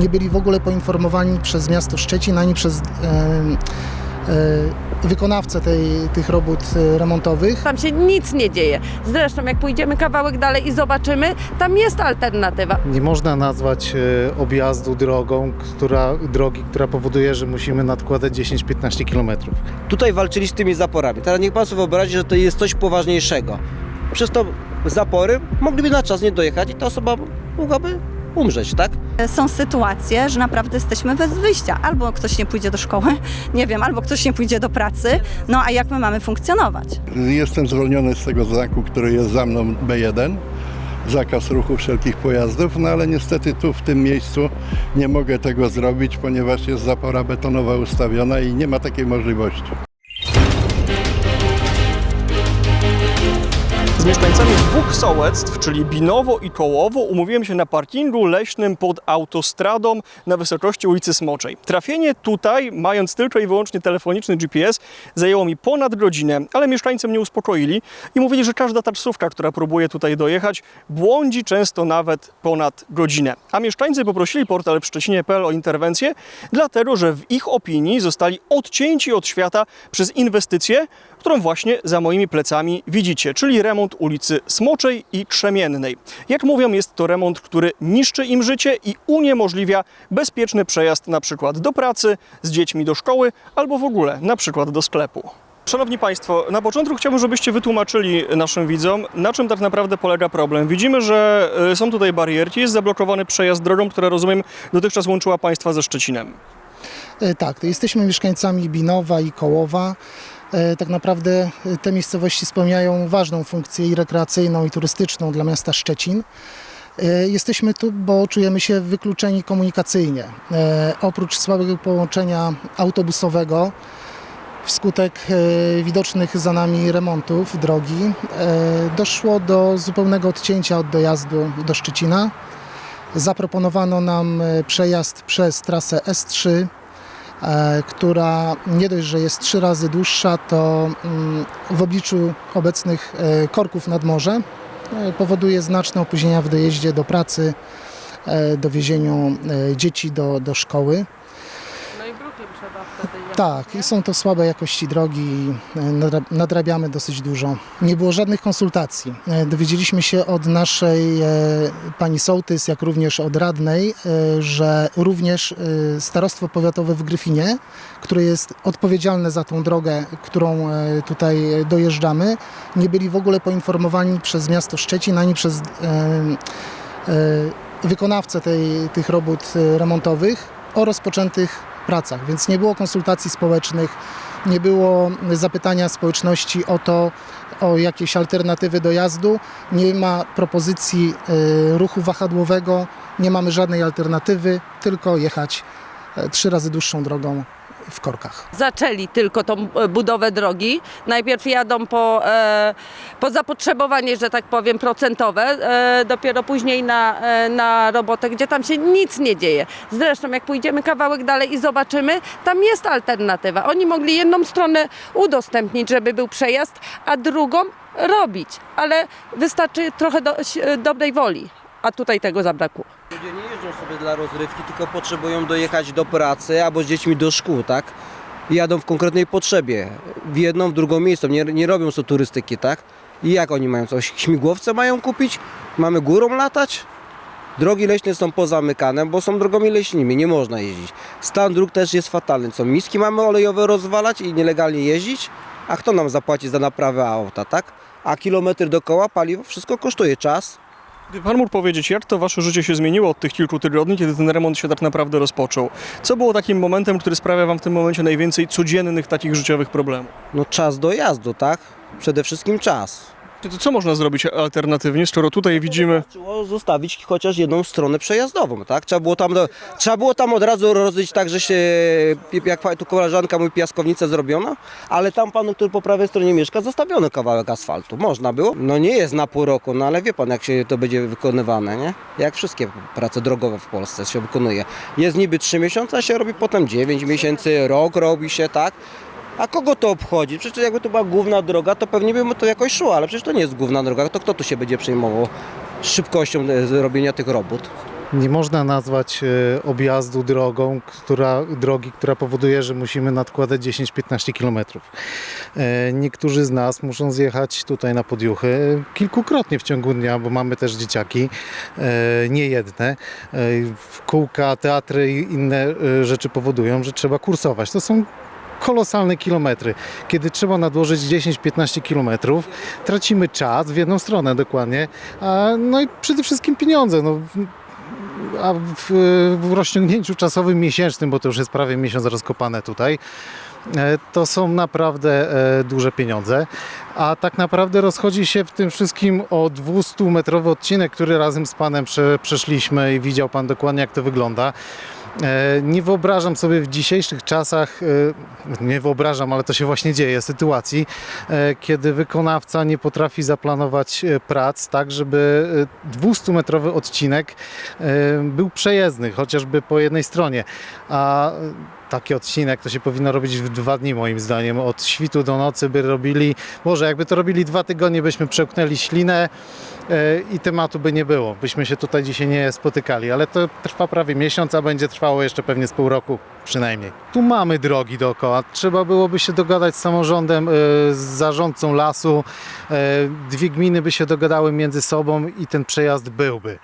nie byli w ogóle poinformowani przez miasto Szczecin ani przez e, e, wykonawcę tej, tych robót e, remontowych. Tam się nic nie dzieje. Zresztą jak pójdziemy kawałek dalej i zobaczymy, tam jest alternatywa. Nie można nazwać e, objazdu drogą, która, drogi, która powoduje, że musimy nadkładać 10-15 km. Tutaj walczyli z tymi zaporami. Teraz niech Pan sobie wyobrazi, że to jest coś poważniejszego. Przez to zapory mogliby na czas nie dojechać i ta osoba mogłaby umrzeć, tak? Są sytuacje, że naprawdę jesteśmy bez wyjścia. Albo ktoś nie pójdzie do szkoły, nie wiem, albo ktoś nie pójdzie do pracy. No a jak my mamy funkcjonować? Jestem zwolniony z tego znaku, który jest za mną B1. Zakaz ruchu wszelkich pojazdów, no ale niestety tu w tym miejscu nie mogę tego zrobić, ponieważ jest zapora betonowa ustawiona i nie ma takiej możliwości. Z mieszkańcami dwóch sołectw, czyli Binowo i Kołowo, umówiłem się na parkingu leśnym pod autostradą na wysokości ulicy Smoczej. Trafienie tutaj, mając tylko i wyłącznie telefoniczny GPS, zajęło mi ponad godzinę, ale mieszkańcy mnie uspokoili i mówili, że każda taksówka, która próbuje tutaj dojechać, błądzi często nawet ponad godzinę. A mieszkańcy poprosili portal w Szczecinie.pl o interwencję, dlatego że w ich opinii zostali odcięci od świata przez inwestycję, którą właśnie za moimi plecami widzicie, czyli remont ulicy Smoczej i Krzemiennej. Jak mówią, jest to remont, który niszczy im życie i uniemożliwia bezpieczny przejazd na przykład do pracy, z dziećmi do szkoły albo w ogóle na przykład do sklepu. Szanowni Państwo, na początku chciałbym, żebyście wytłumaczyli naszym widzom, na czym tak naprawdę polega problem. Widzimy, że y, są tutaj barierki, jest zablokowany przejazd drogą, która rozumiem dotychczas łączyła Państwa ze Szczecinem. E, Tak, jesteśmy mieszkańcami Binowa i Kołowa. E, Tak naprawdę e, te miejscowości spełniają ważną funkcję i rekreacyjną, i turystyczną dla miasta Szczecin. E, Jesteśmy tu, bo czujemy się wykluczeni komunikacyjnie. Oprócz słabego połączenia autobusowego, wskutek widocznych za nami remontów drogi, doszło do zupełnego odcięcia od dojazdu do Szczecina. Zaproponowano nam przejazd przez trasę S3, e, która nie dość, że jest trzy razy dłuższa, to mm, w obliczu obecnych e, korków nad morze e, powoduje znaczne opóźnienia w dojeździe do pracy, e, dowiezieniu e, dzieci do, do szkoły. No i brukiem trzeba wtedy Tak, i są to słabe jakości drogi i e, nadra- nadrabiamy dosyć dużo. Nie było żadnych konsultacji. E, Dowiedzieliśmy się od naszej e, pani sołtys, jak również od radnej, że również starostwo powiatowe w Gryfinie, które jest odpowiedzialne za tą drogę, którą tutaj dojeżdżamy, nie byli w ogóle poinformowani przez miasto Szczecin ani przez wykonawcę tej, tych robót remontowych o rozpoczętych pracach, więc nie było konsultacji społecznych, nie było zapytania społeczności o to, o jakieś alternatywy dojazdu, nie ma propozycji e, ruchu wahadłowego, nie mamy żadnej alternatywy, tylko jechać e, trzy razy dłuższą drogą w korkach. zaczęli tylko tą e, budowę drogi. Najpierw jadą po, e, po zapotrzebowanie, że tak powiem, procentowe, e, dopiero później na, na robotę, gdzie tam się nic nie dzieje. Zresztą jak pójdziemy kawałek dalej i zobaczymy, tam jest alternatywa. Oni mogli jedną stronę udostępnić, żeby był przejazd, a drugą robić, ale wystarczy trochę do, dobrej woli, a tutaj tego zabrakło. Ludzie nie jeżdżą sobie dla rozrywki, tylko potrzebują dojechać do pracy albo z dziećmi do szkół, tak? Jadą w konkretnej potrzebie. W jedną, w drugą miejsce. Nie, nie robią sobie turystyki, tak? I jak oni mają coś? Śmigłowce mają kupić? Mamy górą latać? Drogi leśne są pozamykane, bo są drogami leśnymi, nie można jeździć. Stan dróg też jest fatalny. Co, miski mamy olejowe rozwalać i nielegalnie jeździć? A kto nam zapłaci za naprawę auta, tak? A kilometr dookoła paliwo, wszystko kosztuje czas. Gdyby Pan mógł powiedzieć, jak to Wasze życie się zmieniło od tych kilku tygodni, kiedy ten remont się tak naprawdę rozpoczął? Co było takim momentem, który sprawia Wam w tym momencie najwięcej codziennych takich życiowych problemów? No czas dojazdu, tak? Przede wszystkim czas. To co można zrobić alternatywnie, skoro tutaj widzimy... Trzeba zostawić chociaż jedną stronę przejazdową, tak? Trzeba było tam, do, trzeba było tam od razu rozlić tak, że się, jak tu koleżanka mówi, piaskownicę zrobiono, ale tam panu, który po prawej stronie mieszka, zostawiono kawałek asfaltu. Można było. No nie jest na pół roku, no ale wie pan, jak się to będzie wykonywane, nie? Jak wszystkie prace drogowe w Polsce się wykonuje. Jest niby 3 miesiące, a się robi potem 9 miesięcy, rok robi się, tak? A kogo to obchodzi? Przecież jakby to była główna droga, to pewnie by mu to jakoś szło, ale przecież to nie jest główna droga. To kto tu się będzie przejmował szybkością e, robienia tych robót? Nie można nazwać e, objazdu drogą, która, drogi, która powoduje, że musimy nadkładać 10-15 km. E, Niektórzy z nas muszą zjechać tutaj na podjuchy kilkukrotnie w ciągu dnia, bo mamy też dzieciaki, nie jedne. Kółka, teatry i inne rzeczy powodują, że trzeba kursować. To są kolosalne kilometry. Kiedy trzeba nadłożyć 10-15 kilometrów, tracimy czas w jedną stronę dokładnie, a, no i przede wszystkim pieniądze. No, a w, w rozciągnięciu czasowym miesięcznym, bo to już jest prawie miesiąc rozkopane tutaj, e, to są naprawdę e, duże pieniądze. A tak naprawdę rozchodzi się w tym wszystkim o 200-metrowy odcinek, który razem z Panem prze, przeszliśmy i widział Pan dokładnie, jak to wygląda. E, Nie wyobrażam sobie w dzisiejszych czasach, e, nie wyobrażam, ale to się właśnie dzieje, sytuacji, e, kiedy wykonawca nie potrafi zaplanować prac tak, żeby 200-metrowy odcinek był przejezdny, chociażby po jednej stronie. A taki odcinek to się powinno robić w dwa dni moim zdaniem. Od świtu do nocy by robili, może jakby to robili dwa tygodnie, byśmy przełknęli ślinę e, i tematu by nie było. Byśmy się tutaj dzisiaj nie spotykali, ale to trwa prawie miesiąc, a będzie trwało jeszcze pewnie z pół roku przynajmniej. Tu mamy drogi dookoła. Trzeba byłoby się dogadać z samorządem, e, z zarządcą lasu. E, Dwie gminy by się dogadały między sobą i ten przejazd byłby.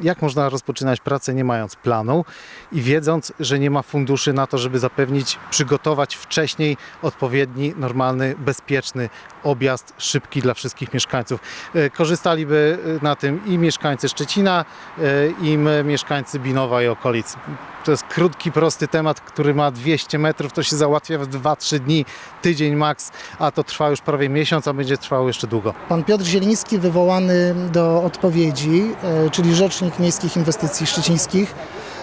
Jak można rozpoczynać pracę nie mając planu i wiedząc, że nie ma funduszy na to, żeby zapewnić, przygotować wcześniej odpowiedni, normalny, bezpieczny objazd szybki dla wszystkich mieszkańców. E, Korzystaliby e, na tym i mieszkańcy Szczecina, e, i mieszkańcy Binowa i okolic. To jest krótki, prosty temat, który ma 200 metrów, to się załatwia w 2-3 dni, tydzień maks, a to trwa już prawie miesiąc, a będzie trwało jeszcze długo. Pan Piotr Zieliński wywołany do odpowiedzi, e, czyli Rzecznik Miejskich Inwestycji Szczecińskich,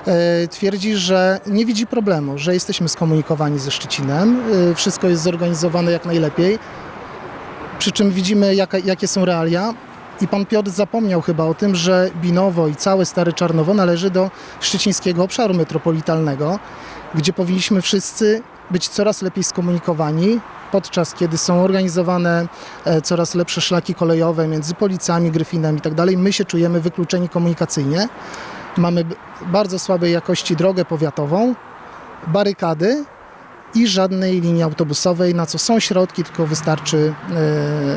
e, twierdzi, że nie widzi problemu, że jesteśmy skomunikowani ze Szczecinem, e, wszystko jest zorganizowane jak najlepiej, przy czym widzimy jakie są realia. I pan Piotr zapomniał chyba o tym, że Binowo i całe Stare Czarnowo należy do szczecińskiego obszaru metropolitalnego, gdzie powinniśmy wszyscy być coraz lepiej skomunikowani, podczas kiedy są organizowane e, coraz lepsze szlaki kolejowe między Policami, Gryfinem i tak. My się czujemy wykluczeni komunikacyjnie. Mamy bardzo słabej jakości drogę powiatową, barykady i żadnej linii autobusowej, na co są środki, tylko wystarczy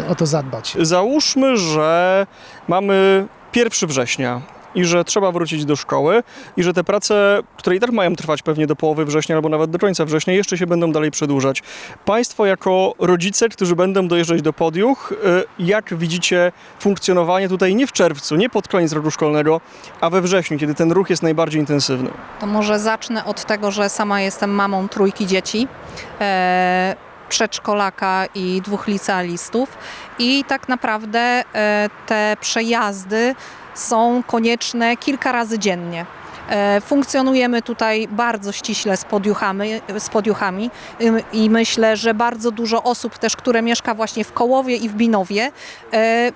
e, o to zadbać. Załóżmy, że mamy 1 września i że trzeba wrócić do szkoły i że te prace, które i tak mają trwać pewnie do połowy września albo nawet do końca września, jeszcze się będą dalej przedłużać. Państwo jako rodzice, którzy będą dojeżdżać do Podiuch, y, jak widzicie funkcjonowanie tutaj nie w czerwcu, nie pod koniec roku szkolnego, a we wrześniu, kiedy ten ruch jest najbardziej intensywny? To może zacznę od tego, że sama jestem mamą trójki dzieci, e, przedszkolaka i dwóch licealistów i tak naprawdę e, te przejazdy są konieczne kilka razy dziennie. E, Funkcjonujemy tutaj bardzo ściśle z podiuchami, z i myślę, że bardzo dużo osób też, które mieszka właśnie w Kołowie i w Binowie, e,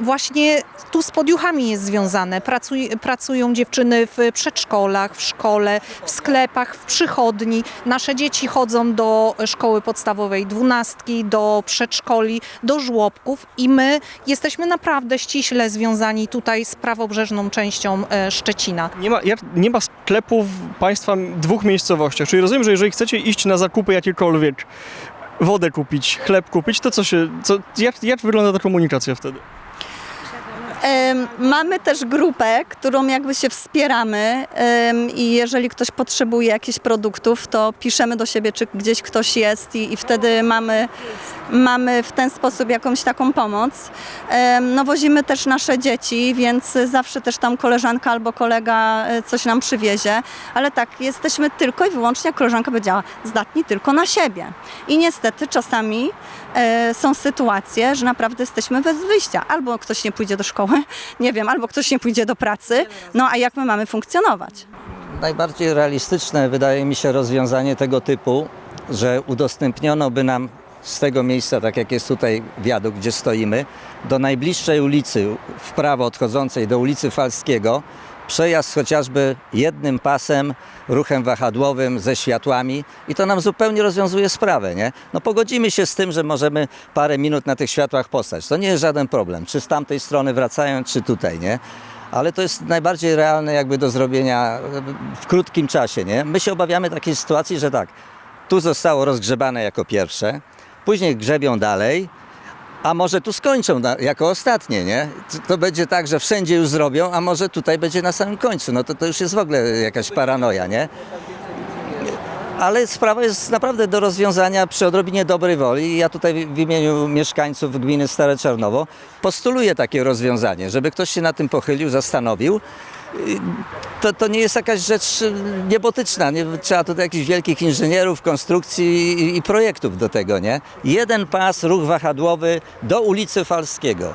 właśnie tu z podiuchami jest związane. Pracuj, pracują dziewczyny w przedszkolach, w szkole, w sklepach, w przychodni. Nasze dzieci chodzą do szkoły podstawowej dwunastki, do przedszkoli, do żłobków i my jesteśmy naprawdę ściśle związani tutaj z prawobrzeżną częścią e, Szczecina. Nie ma, nie ma sklepów państwa dwóch miejscowościach, czyli rozumiem, że jeżeli chcecie iść na zakupy jakiekolwiek, wodę kupić, chleb kupić, to co się, co, jak, jak wygląda ta komunikacja wtedy? Mamy też grupę, którą jakby się wspieramy i jeżeli ktoś potrzebuje jakichś produktów, to piszemy do siebie, czy gdzieś ktoś jest i, i wtedy mamy, mamy w ten sposób jakąś taką pomoc. No wozimy też nasze dzieci, więc zawsze też tam koleżanka albo kolega e, coś nam przywiezie, ale tak, jesteśmy tylko i wyłącznie, jak koleżanka powiedziała, zdatni tylko na siebie. I niestety czasami e, są sytuacje, że naprawdę jesteśmy bez wyjścia. Albo ktoś nie pójdzie do szkoły, nie wiem, albo ktoś nie pójdzie do pracy, no a jak my mamy funkcjonować? Najbardziej realistyczne wydaje mi się rozwiązanie tego typu, że udostępniono by nam z tego miejsca, tak jak jest tutaj wiadukt, gdzie stoimy, do najbliższej ulicy w prawo odchodzącej do ulicy Falskiego, przejazd chociażby jednym pasem, ruchem wahadłowym, ze światłami i to nam zupełnie rozwiązuje sprawę, nie? No pogodzimy się z tym, że możemy parę minut na tych światłach postać. To nie jest żaden problem, czy z tamtej strony wracając, czy tutaj, nie? ale to jest najbardziej realne jakby do zrobienia w krótkim czasie, nie? My się obawiamy takiej sytuacji, że tak, tu zostało rozgrzebane jako pierwsze, później grzebią dalej, a może tu skończą na, jako ostatnie, nie? To, to będzie tak, że wszędzie już zrobią, a może tutaj będzie na samym końcu. No to, to już jest w ogóle jakaś paranoja, nie? Ale sprawa jest naprawdę do rozwiązania przy odrobinie dobrej woli. Ja tutaj w imieniu mieszkańców gminy Stare Czarnowo postuluję takie rozwiązanie, żeby ktoś się na tym pochylił, zastanowił. To, to nie jest jakaś rzecz niebotyczna. Nie? Trzeba tutaj jakichś wielkich inżynierów, konstrukcji i, i projektów do tego, nie? Jeden pas, ruch wahadłowy do ulicy Falskiego.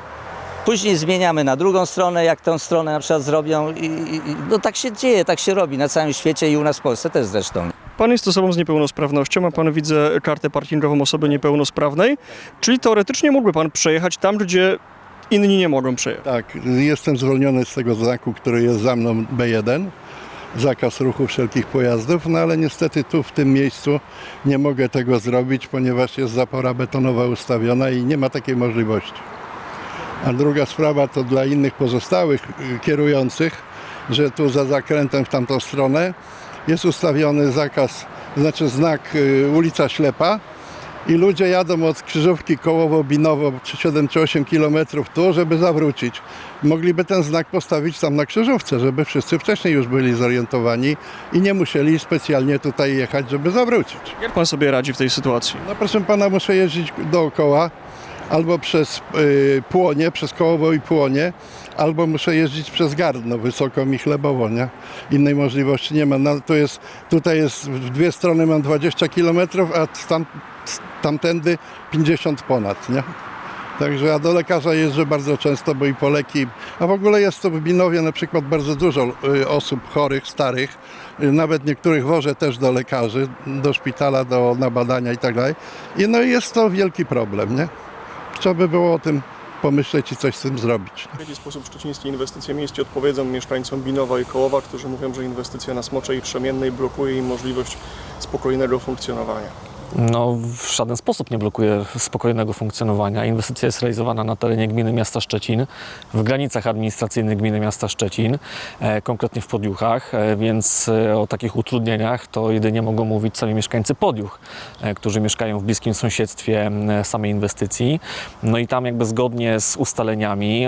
Później zmieniamy na drugą stronę, jak tą stronę na przykład zrobią i i- no tak się dzieje, tak się robi na całym świecie i u nas w Polsce też zresztą. Pan jest osobą z niepełnosprawnością, a pan widzę kartę parkingową osoby niepełnosprawnej, czyli teoretycznie mógłby pan przejechać tam, gdzie inni nie mogą przejechać. Tak, jestem zwolniony z tego znaku, który jest za mną B1. Zakaz ruchu wszelkich pojazdów, no ale niestety tu w tym miejscu nie mogę tego zrobić, ponieważ jest zapora betonowa ustawiona i nie ma takiej możliwości. A druga sprawa to dla innych pozostałych kierujących, że tu za zakrętem w tamtą stronę jest ustawiony zakaz, znaczy znak y, ulica Ślepa i ludzie jadą od krzyżówki kołowo-binowo 7 czy 8 kilometrów tu, żeby zawrócić. Mogliby ten znak postawić tam na krzyżówce, żeby wszyscy wcześniej już byli zorientowani i nie musieli specjalnie tutaj jechać, żeby zawrócić. Jak pan sobie radzi w tej sytuacji? No proszę pana, muszę jeździć dookoła, albo przez y, Płonie, przez Kołowo i Płonie, albo muszę jeździć przez Gardno, Wysoką i Chlebowo, nie? Innej możliwości nie ma. No, jest, tutaj jest, w dwie strony mam 20 km, a tam, tamtędy 50 ponad, nie? Także ja do lekarza jeżdżę bardzo często, bo i po leki, a w ogóle jest to w Binowie na przykład bardzo dużo y, osób chorych, starych, y, nawet niektórych wożę też do lekarzy, do szpitala, do, na badania i tak dalej. I no jest to wielki problem, nie? Trzeba by było o tym pomyśleć i coś z tym zrobić. W jaki sposób szczecińskie inwestycje miejskie odpowiedzą mieszkańcom Binowa i Kołowa, którzy mówią, że inwestycja na Smoczej i Trzemiennej blokuje im możliwość spokojnego funkcjonowania? No, w żaden sposób nie blokuje spokojnego funkcjonowania. Inwestycja jest realizowana na terenie gminy miasta Szczecin, w granicach administracyjnych gminy miasta Szczecin, e, konkretnie w Podjuchach, e, więc e, o takich utrudnieniach to jedynie mogą mówić sami mieszkańcy Podjuch, którzy mieszkają w bliskim sąsiedztwie samej inwestycji. No i tam jakby zgodnie z ustaleniami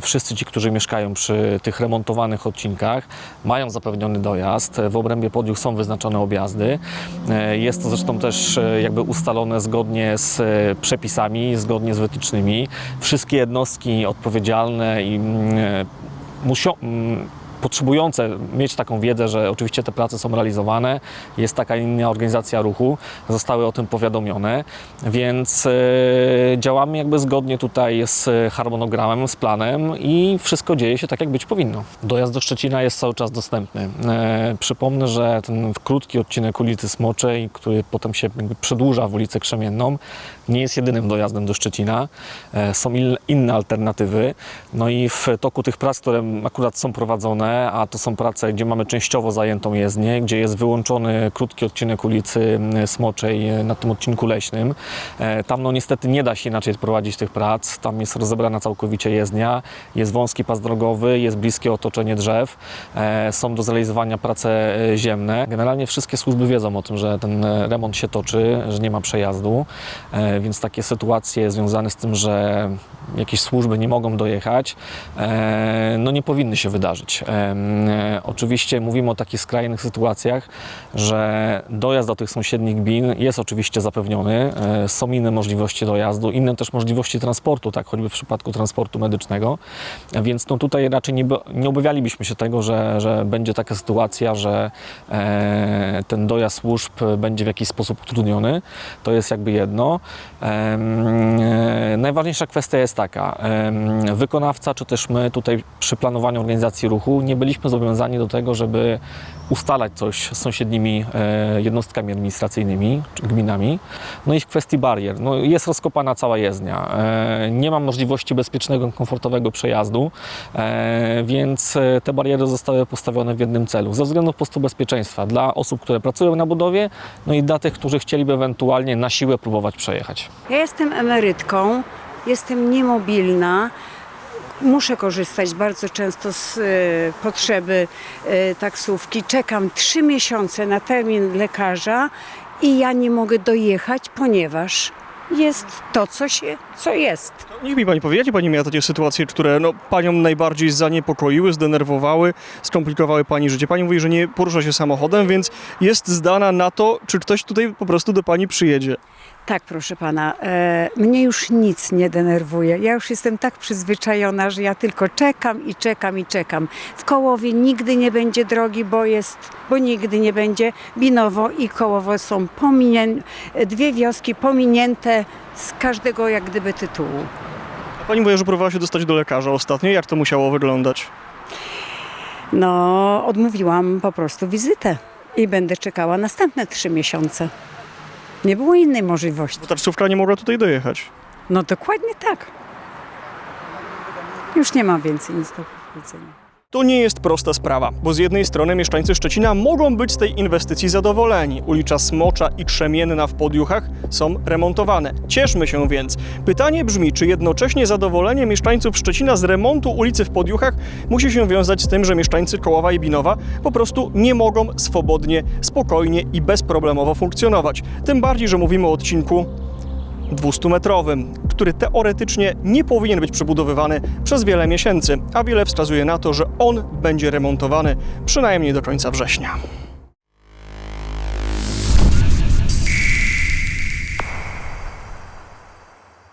wszyscy ci, którzy mieszkają przy tych remontowanych odcinkach, mają zapewniony dojazd. W obrębie Podjuch są wyznaczone objazdy. Jest to zresztą też e, jakby ustalone zgodnie z e, przepisami, zgodnie z wytycznymi. Wszystkie jednostki odpowiedzialne i mm, e, muszą, mm, potrzebujące mieć taką wiedzę, że oczywiście te prace są realizowane, jest taka inna organizacja ruchu, zostały o tym powiadomione, więc e, działamy jakby zgodnie tutaj z harmonogramem, z planem i wszystko dzieje się tak, jak być powinno. Dojazd do Szczecina jest cały czas dostępny. E, przypomnę, że ten krótki odcinek ulicy Smoczej, który potem się przedłuża w ulicę Krzemienną, nie jest jedynym dojazdem do Szczecina. E, są inne alternatywy. No i w toku tych prac, które akurat są prowadzone, a to są prace, gdzie mamy częściowo zajętą jezdnię, gdzie jest wyłączony krótki odcinek ulicy m, Smoczej e, na tym odcinku leśnym. E, Tam no niestety nie da się inaczej prowadzić tych prac. Tam jest rozebrana całkowicie jezdnia, jest wąski pas drogowy, jest bliskie otoczenie drzew, e, są do zrealizowania prace e, ziemne. Generalnie wszystkie służby wiedzą o tym, że ten e, remont się toczy, że nie ma przejazdu, e, więc takie sytuacje związane z tym, że jakieś służby nie mogą dojechać, e, no nie powinny się wydarzyć. E, e, Oczywiście mówimy o takich skrajnych sytuacjach, że dojazd do tych sąsiednich gmin jest oczywiście zapewniony, są inne możliwości dojazdu, inne też możliwości transportu, tak choćby w przypadku transportu medycznego, więc no tutaj raczej nie, nie obawialibyśmy się tego, że, że będzie taka sytuacja, że ten dojazd służb będzie w jakiś sposób utrudniony. To jest jakby jedno. E, najważniejsza kwestia jest taka, wykonawca czy też my tutaj przy planowaniu organizacji ruchu nie byliśmy zobowiązani do tego, żeby ustalać coś z sąsiednimi e, jednostkami administracyjnymi czy gminami. No i w kwestii barier, no jest rozkopana cała jezdnia. E, nie ma możliwości bezpiecznego, komfortowego przejazdu, więc te bariery zostały postawione w jednym celu, ze względu po prostu bezpieczeństwa dla osób, które pracują na budowie, no i dla tych, którzy chcieliby ewentualnie na siłę próbować przejechać. Ja jestem emerytką, jestem niemobilna. muszę korzystać bardzo często z e, potrzeby e, taksówki. Czekam trzy miesiące na termin lekarza i ja nie mogę dojechać, ponieważ jest to, co, się, co jest. Niech mi pani powie, jakie pani miała takie sytuacje, które no, panią najbardziej zaniepokoiły, zdenerwowały, skomplikowały pani życie? Pani mówi, że nie porusza się samochodem, więc jest zdana na to, czy ktoś tutaj po prostu do pani przyjedzie. Tak, proszę pana, e, mnie już nic nie denerwuje. Ja już jestem tak przyzwyczajona, że ja tylko czekam i czekam i czekam. W Kołowie nigdy nie będzie drogi, bo jest, bo nigdy nie będzie. Binowo i Kołowo są pominięte, dwie wioski pominięte z każdego jak gdyby tytułu. A pani mówi, że próbowała się dostać do lekarza ostatnio. Jak to musiało wyglądać? No, odmówiłam po prostu wizytę i będę czekała następne trzy miesiące. Nie było innej możliwości. Bo taksówka nie mogła tutaj dojechać. No dokładnie tak. Już nie mam więcej nic do powiedzenia. To nie jest prosta sprawa, bo z jednej strony mieszkańcy Szczecina mogą być z tej inwestycji zadowoleni. Ulicza Smocza i Krzemienna w Podjuchach są remontowane. Cieszmy się więc. Pytanie brzmi, czy jednocześnie zadowolenie mieszkańców Szczecina z remontu ulicy w Podjuchach musi się wiązać z tym, że mieszkańcy Kołowa i Binowa po prostu nie mogą swobodnie, spokojnie i bezproblemowo funkcjonować. Tym bardziej, że mówimy o odcinku 200-metrowym, który teoretycznie nie powinien być przebudowywany przez wiele miesięcy, a wiele wskazuje na to, że on będzie remontowany przynajmniej do końca września.